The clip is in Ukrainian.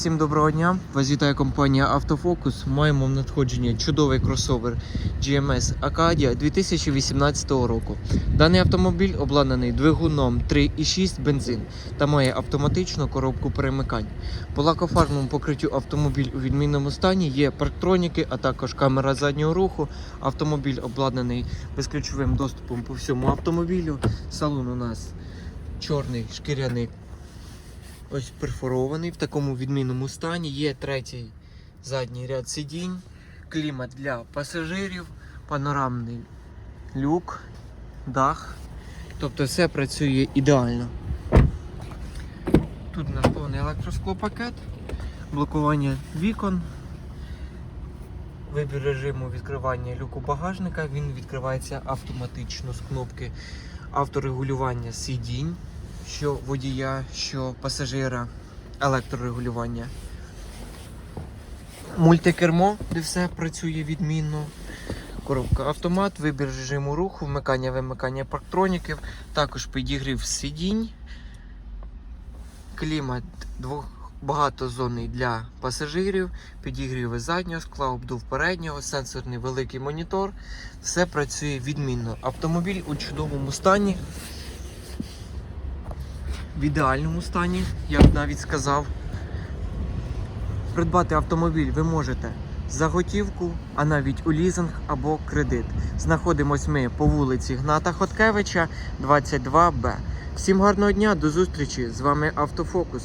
Всім доброго дня! Вас вітає компанія Автофокус. Маємо в надходженні чудовий кросовер GMS Acadia 2018 року. Даний автомобіль обладнаний двигуном 3,6 бензин та має автоматичну коробку перемикань. По лакофарбовому покриттю автомобіль у відмінному стані є парктроніки, а також камера заднього руху. Автомобіль обладнаний безключовим доступом по всьому автомобілю. Салон у нас чорний шкіряний ось перфорований в такому відмінному стані. Є третій задній ряд сидінь, клімат для пасажирів, панорамний люк, дах. Тобто все працює ідеально. Тут у нас повний електросклопакет, блокування вікон. Вибір режиму відкривання люку багажника. Він відкривається автоматично з кнопки авторегулювання сидінь що водія, що пасажира, електрорегулювання. Мультикермо, де все працює відмінно. Коробка автомат, вибір режиму руху, вмикання вимикання парктроніків, також підігрів сидінь, клімат багатозонний для пасажирів, підігріви заднього скла, обдув переднього, сенсорний великий монітор. Все працює відмінно. Автомобіль у чудовому стані в ідеальному стані, я б навіть сказав. Придбати автомобіль ви можете за готівку, а навіть у лізинг або кредит. Знаходимось ми по вулиці Гната Хоткевича, 22Б. Всім гарного дня, до зустрічі! З вами Автофокус.